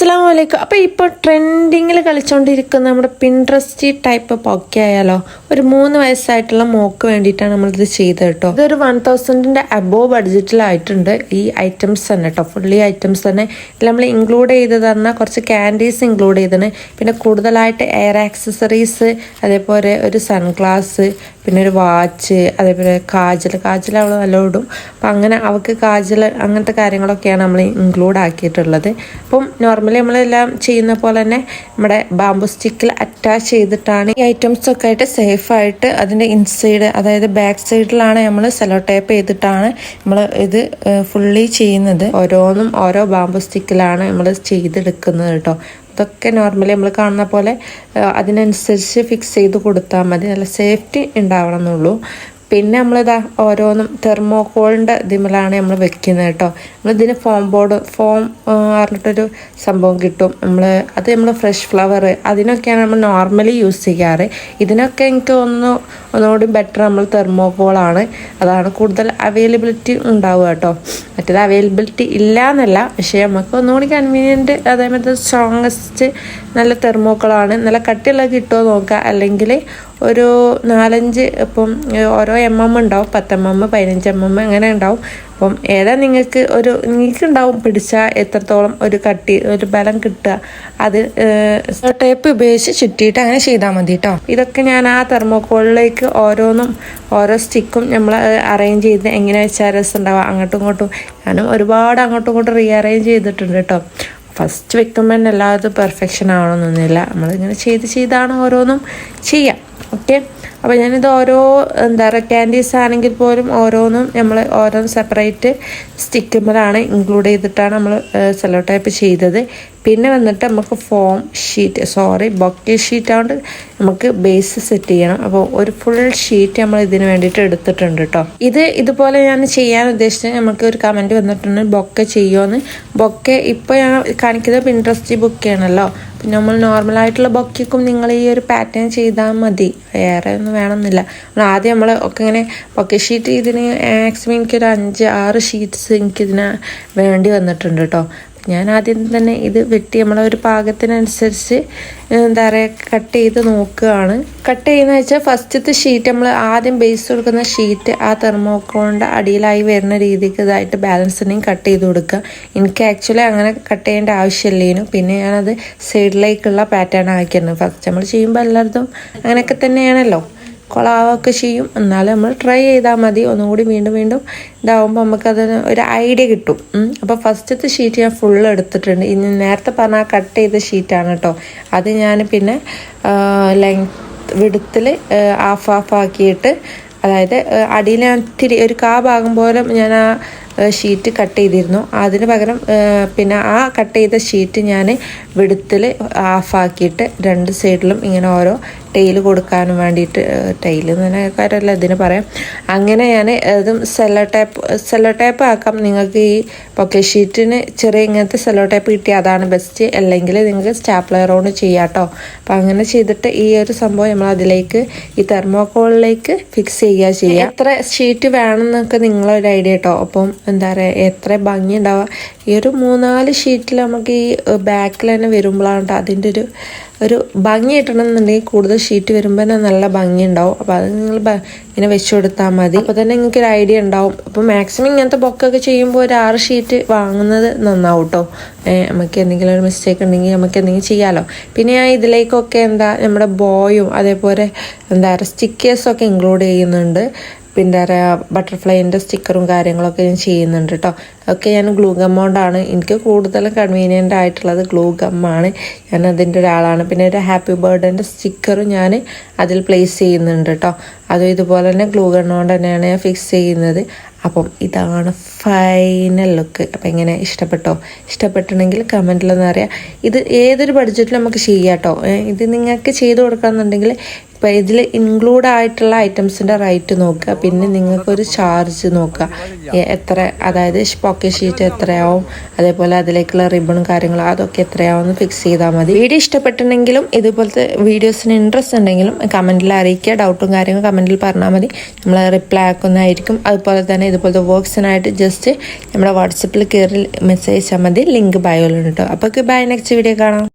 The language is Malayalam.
അസ്സാം വലൈക്കും അപ്പോൾ ഇപ്പോൾ ട്രെൻഡിങ്ങിൽ കളിച്ചുകൊണ്ടിരിക്കുന്ന നമ്മുടെ പിൻട്രസ്റ്റി ടൈപ്പ് പൊക്കെ ആയാലോ ഒരു മൂന്ന് വയസ്സായിട്ടുള്ള മോക്ക് വേണ്ടിയിട്ടാണ് നമ്മളിത് ചെയ്തത് കേട്ടോ. ഇതൊരു വൺ തൗസൻഡിന്റെ അബോവ് ബഡ്ജറ്റിലായിട്ടുണ്ട് ഈ ഐറ്റംസ് തന്നെ കേട്ടോ. ഫുള്ളി ഐറ്റംസ് തന്നെ. ഇതിൽ നമ്മൾ ഇൻക്ലൂഡ് ചെയ്ത് തന്ന കുറച്ച് ക്യാൻഡീസ് ഇൻക്ലൂഡ് ചെയ്തിന് പിന്നെ കൂടുതലായിട്ട് എയർ ആക്സസറീസ് അതേപോലെ ഒരു സൺഗ്ലാസ് പിന്നെ ഒരു വാച്ച് അതേപോലെ കാജൽ. കാജൽ അവൾ നല്ല ഇടും. അപ്പം അങ്ങനെ അവൾക്ക് കാജൽ അങ്ങനത്തെ കാര്യങ്ങളൊക്കെയാണ് നമ്മൾ ഇൻക്ലൂഡ് ആക്കിയിട്ടുള്ളത്. അപ്പം നോർമലി നമ്മളെല്ലാം ചെയ്യുന്ന പോലെ തന്നെ നമ്മുടെ ബാമ്പു സ്റ്റിക്കിൽ അറ്റാച്ച് ചെയ്തിട്ടാണ് ഈ ഐറ്റംസ് ഒക്കെ ആയിട്ട് സേഫായിട്ട് അതിന്റെ ഇൻസൈഡ് അതായത് ബാക്ക് സൈഡിലാണ് നമ്മൾ സെലോ ടേപ്പ് ചെയ്തിട്ടാണ് നമ്മൾ ഇത് ഫുള്ളി ചെയ്യുന്നത്. ഓരോന്നും ഓരോ ബാമ്പു സ്റ്റിക്കിലാണ് നമ്മൾ ചെയ്തെടുക്കുന്നത് കേട്ടോ അതൊക്കെ നോർമലി നമ്മൾ കാണുന്ന പോലെ അതിനനുസരിച്ച് ഫിക്സ് ചെയ്ത് കൊടുത്താൽ മതി. നല്ല സേഫ്റ്റി ഉണ്ടാവണം എന്നുള്ളൂ പിന്നെ നമ്മളിതാ ഓരോന്നും തെർമോക്കോളിന്റെ ഇതിമലാണ് നമ്മൾ വെക്കുന്നത് കേട്ടോ. നമ്മളിതിന് ഫോം ബോർഡ് ഫോം പറഞ്ഞിട്ടൊരു സംഭവം കിട്ടും. നമ്മൾ അത് നമ്മൾ ഫ്രഷ് ഫ്ലവർ അതിനൊക്കെയാണ് നമ്മൾ നോർമലി യൂസ് ചെയ്യാറ്. ഇതിനൊക്കെ എനിക്ക് തോന്നുന്നു ഒന്നുകൂടി ബെറ്റർ നമ്മൾ തെർമോകോളാണ് അതാണ് കൂടുതൽ അവൈലബിലിറ്റി ഉണ്ടാവുക കേട്ടോ. മറ്റേത് അവൈലബിലിറ്റി ഇല്ല എന്നല്ല പക്ഷേ നമുക്ക് ഒന്നുകൂടി കൺവീനിയന്റ് അതേമാതിരി സ്ട്രോങ്ങസ്റ്റ് നല്ല തെർമോക്കോളാണ് നല്ല കട്ടിയുള്ളത് കിട്ടുമോ നോക്കുക. അല്ലെങ്കിൽ ഒരു നാലഞ്ച് ഇപ്പം ഓരോ എം എം ഉണ്ടാവും. പത്ത് എം എം പതിനഞ്ച് എം എം അങ്ങനെ ഉണ്ടാവും. അപ്പം ഏതാ നിങ്ങൾക്ക് ഒരു നിങ്ങൾക്ക് ഉണ്ടാവും പിടിച്ചാൽ എത്രത്തോളം ഒരു കട്ടി ഒരു ബലം കിട്ടുക. അത് ടേപ്പ് ഉപയോഗിച്ച് ചുറ്റിയിട്ട് അങ്ങനെ ചെയ്താൽ മതി കേട്ടോ. ഇതൊക്കെ ഞാൻ ആ തെർമോക്കോളിലേക്ക് ഓരോന്നും ഓരോ സ്റ്റിക്കും നമ്മൾ അറേഞ്ച് ചെയ്ത് എങ്ങനെ വെച്ചാൽ രസം ഉണ്ടാവുക അങ്ങോട്ടും ഇങ്ങോട്ടും. ഞാനും ഒരുപാട് അങ്ങോട്ടും ഇങ്ങോട്ടും റീഅറേഞ്ച് ചെയ്തിട്ടുണ്ട് കേട്ടോ. ഫസ്റ്റ് വെക്കുമ്പോൾ തന്നെ എല്ലാതും പെർഫെക്ഷൻ ആവണമെന്നൊന്നുമില്ല നമ്മളിങ്ങനെ ചെയ്ത് ചെയ്താണ് ഓരോന്നും ചെയ്യാം. ഓക്കെ അപ്പോൾ ഞാനിത് ഓരോ എന്താ പറയുക ക്യാൻഡീസ് ആണെങ്കിൽ പോലും ഓരോന്നും നമ്മൾ ഓരോന്നും സെപ്പറേറ്റ് സ്റ്റിക്കുമ്പോഴാണ് ഇൻക്ലൂഡ് ചെയ്തിട്ടാണ് നമ്മൾ സെലോ ടൈപ്പ് ചെയ്തത്. പിന്നെ വന്നിട്ട് നമുക്ക് form sheet sorry bouquet sheet ആയതുകൊണ്ട് നമുക്ക് ബേസ് സെറ്റ് ചെയ്യണം. അപ്പോൾ ഒരു ഫുൾ ഷീറ്റ് നമ്മൾ ഇതിന് വേണ്ടിയിട്ട് എടുത്തിട്ടുണ്ട് കേട്ടോ ഇത് ഇതുപോലെ ഞാൻ ചെയ്യാൻ ഉദ്ദേശിച്ചത് നമുക്ക് ഒരു കമന്റ് വന്നിട്ടുണ്ട് ബൊക്കെ ചെയ്യുമെന്ന് ബൊക്കെ ഇപ്പോൾ ഞാൻ കാണിക്കുന്നത് പിൻട്രസ്റ്റ് ബുക്കാണല്ലോ പിന്നെ നമ്മൾ നോർമലായിട്ടുള്ള ബൊക്കയ്ക്കും നിങ്ങൾ ഈ ഒരു പാറ്റേൺ ചെയ്താൽ മതി. വേറെ ഒന്നും വേണമെന്നില്ല. നമ്മൾ ആദ്യം നമ്മൾ ഒക്കെ ഇങ്ങനെ ഒക്കെ ഷീറ്റ് ഇതിന് മാക്സിമം എനിക്കൊരു അഞ്ച് ആറ് ഷീറ്റ്സ് എനിക്കിതിന് വേണ്ടി വന്നിട്ടുണ്ട് കേട്ടോ ഞാൻ ആദ്യം തന്നെ ഇത് വെട്ടി നമ്മളെ ഒരു പാകത്തിനനുസരിച്ച് എന്താ പറയുക കട്ട് ചെയ്ത് നോക്കുകയാണ്. കട്ട് ചെയ്യുന്ന വെച്ചാൽ ഫസ്റ്റത്തെ ഷീറ്റ് നമ്മൾ ആദ്യം ബേസ് കൊടുക്കുന്ന ഷീറ്റ് ആ തെർമോക്കോളിന്റെ അടിയിലായി വരുന്ന രീതിക്ക് ഇതായിട്ട് ബാലൻസിനെയും കട്ട് ചെയ്ത് കൊടുക്കുക. എനിക്ക് ആക്ച്വലി അങ്ങനെ കട്ട് ചെയ്യേണ്ട ആവശ്യമില്ലേനു പിന്നെ ഞാനത് സൈഡിലേക്കുള്ള പാറ്റേൺ ആക്കിയിരുന്നു. ഫസ്റ്റ് നമ്മൾ ചെയ്യുമ്പോൾ എല്ലായിടത്തും അങ്ങനെയൊക്കെ തന്നെയാണല്ലോ. കൊളാവൊക്കെ ചെയ്യും. എന്നാലും നമ്മൾ ട്രൈ ചെയ്താൽ മതി. ഒന്നുകൂടി വീണ്ടും വീണ്ടും ഇതാവുമ്പോൾ നമുക്കതിന് ഒരു ഐഡിയ കിട്ടും. അപ്പോൾ ഫസ്റ്റത്തെ ഷീറ്റ് ഞാൻ ഫുൾ എടുത്തിട്ടുണ്ട്. ഇനി നേരത്തെ പറഞ്ഞ കട്ട് ചെയ്ത ഷീറ്റാണ് കേട്ടോ അത് ഞാൻ പിന്നെ ലെങ്ത് വിടുത്തിൽ ഹാഫ് ഹാഫ് ആക്കിയിട്ട് അതായത് അടിയിൽ ഞാൻ ഒരു കാ ഭാഗം പോലെ ഞാൻ ആ ഷീറ്റ് കട്ട് ചെയ്തിരുന്നു. അതിന് പകരം പിന്നെ ആ കട്ട് ചെയ്ത ഷീറ്റ് ഞാൻ വെടുത്തിൽ ഹാഫാക്കിയിട്ട് രണ്ട് സൈഡിലും ഇങ്ങനെ ഓരോ ടൈൽ കൊടുക്കാനും വേണ്ടിയിട്ട് ടൈൽ എന്ന് തന്നെ കാര്യമല്ല ഇതിന് പറയാം. അങ്ങനെ ഞാൻ അതും സെല്ലോ ടേപ്പ് സെല്ലോ ടേപ്പ് ആക്കാം. നിങ്ങൾക്ക് ഈ പൊക്കെ ഷീറ്റിന് ചെറിയ ഇങ്ങനത്തെ സെല്ലോ ടേപ്പ് കിട്ടിയ അതാണ് ബെസ്റ്റ് അല്ലെങ്കിൽ നിങ്ങൾക്ക് സ്റ്റാപ്ലർ കൊണ്ട് ചെയ്യാം കേട്ടോ അപ്പം അങ്ങനെ ചെയ്തിട്ട് ഈ ഒരു സംഭവം നമ്മൾ അതിലേക്ക് ഈ തെർമോക്കോളിലേക്ക് ഫിക്സ് ചെയ്യുക ചെയ്യുക എത്ര ഷീറ്റ് വേണം എന്നൊക്കെ നിങ്ങളൊരു ഐഡിയ കേട്ടോ അപ്പം എന്താ പറയുക എത്ര ഭംഗി ഉണ്ടാവുക ഈ ഒരു മൂന്നാൽ ഷീറ്റിൽ നമുക്ക് ഈ ബാക്കിൽ തന്നെ വരുമ്പോഴാണ് അതിന്റെ ഒരു ഒരു ഭംഗി കിട്ടണമെന്നുണ്ടെങ്കിൽ കൂടുതൽ ഷീറ്റ് വരുമ്പോൾ തന്നെ നല്ല ഭംഗി ഉണ്ടാവും അപ്പോൾ അത് നിങ്ങൾ ഇങ്ങനെ വെച്ച് കൊടുത്താൽ മതി. അപ്പോൾ തന്നെ നിങ്ങൾക്ക് ഒരു ഐഡിയ ഉണ്ടാവും. അപ്പോൾ മാക്സിമം ഇങ്ങനത്തെ ബൊക്കൊക്കെ ചെയ്യുമ്പോൾ ഒരു ആറ് ഷീറ്റ് വാങ്ങുന്നത് നന്നാവും കേട്ടോ നമുക്ക് എന്തെങ്കിലും ഒരു മിസ്റ്റേക്ക് ഉണ്ടെങ്കിൽ നമുക്ക് എന്തെങ്കിലും ചെയ്യാമല്ലോ പിന്നെ ഞാൻ ഇതിലേക്കൊക്കെ എന്താ നമ്മുടെ ബോയും അതേപോലെ എന്താ പറയുക സ്റ്റിക്കേഴ്സൊക്കെ ഇൻക്ലൂഡ് ചെയ്യുന്നുണ്ട്. പിന്നെ ബട്ടർഫ്ലൈന്റെ സ്റ്റിക്കറും കാര്യങ്ങളൊക്കെ ഞാൻ ചെയ്യുന്നുണ്ട് കേട്ടോ ഒക്കെ ഞാൻ ഗ്ലൂ ഗമ്മോണ്ടാണ് എനിക്ക് കൂടുതലും കൺവീനിയന്റ് ആയിട്ടുള്ളത് ഗ്ലൂ ഗമ്മാണ് ഞാൻ അതിന്റെ ഒരാളാണ്. പിന്നെ ഒരു ഹാപ്പി ബർത്ത്ഡേന്റെ സ്റ്റിക്കറും ഞാൻ അതിൽ പ്ലേസ് ചെയ്യുന്നുണ്ട് കേട്ടോ അതും ഇതുപോലെ തന്നെ ഗ്ലൂ ഗണ്ണോണ്ട് തന്നെയാണ് ഞാൻ ഫിക്സ് ചെയ്യുന്നത്. അപ്പം ഇതാണ് ഫൈനൽ ലുക്ക് അപ്പം എങ്ങനെ ഇഷ്ടപ്പെട്ടോ? ഇഷ്ടപ്പെട്ടിട്ടുണ്ടെങ്കിൽ കമന്റിലൊന്നും അറിയാം. ഇത് ഏതൊരു ബഡ്ജറ്റിലും നമുക്ക് ചെയ്യാം കേട്ടോ ഇത് നിങ്ങൾക്ക് ചെയ്ത് കൊടുക്കണമെന്നുണ്ടെങ്കിൽ ഇപ്പം ഇതിൽ ഇൻക്ലൂഡ് ആയിട്ടുള്ള ഐറ്റംസിന്റെ റേറ്റ് നോക്കുക. പിന്നെ നിങ്ങൾക്കൊരു ചാർജ് നോക്കുക. എത്ര അതായത് പോക്കറ്റ് ഷീറ്റ് എത്രയാവും? അതേപോലെ അതിലേക്കുള്ള റിബണും കാര്യങ്ങളും അതൊക്കെ എത്രയാവും ഫിക്സ് ചെയ്താൽ മതി. വീഡിയോ ഇഷ്ടപ്പെട്ടിട്ടുണ്ടെങ്കിലും ഇതുപോലത്തെ വീഡിയോസിന് ഇൻട്രസ്റ്റ് ഉണ്ടെങ്കിലും കമന്റിൽ അറിയിക്കുക. ഡൗട്ടും കാര്യങ്ങളും കമന്റിൽ പറഞ്ഞാൽ മതി. നമ്മൾ റിപ്ലൈ ആക്കുന്നതായിരിക്കും. അതുപോലെ തന്നെ ഇതുപോലത്തെ വർക്ക്സിനായിട്ട് ജസ്റ്റ് നമ്മുടെ വാട്സപ്പിൽ കയറി മെസ്സേജ് അയച്ചാൽ മതി. ലിങ്ക് ബയോയിലുണ്ട് അപ്പോൾ ബൈ നെക്സ്റ്റ് വീഡിയോ കാണാം.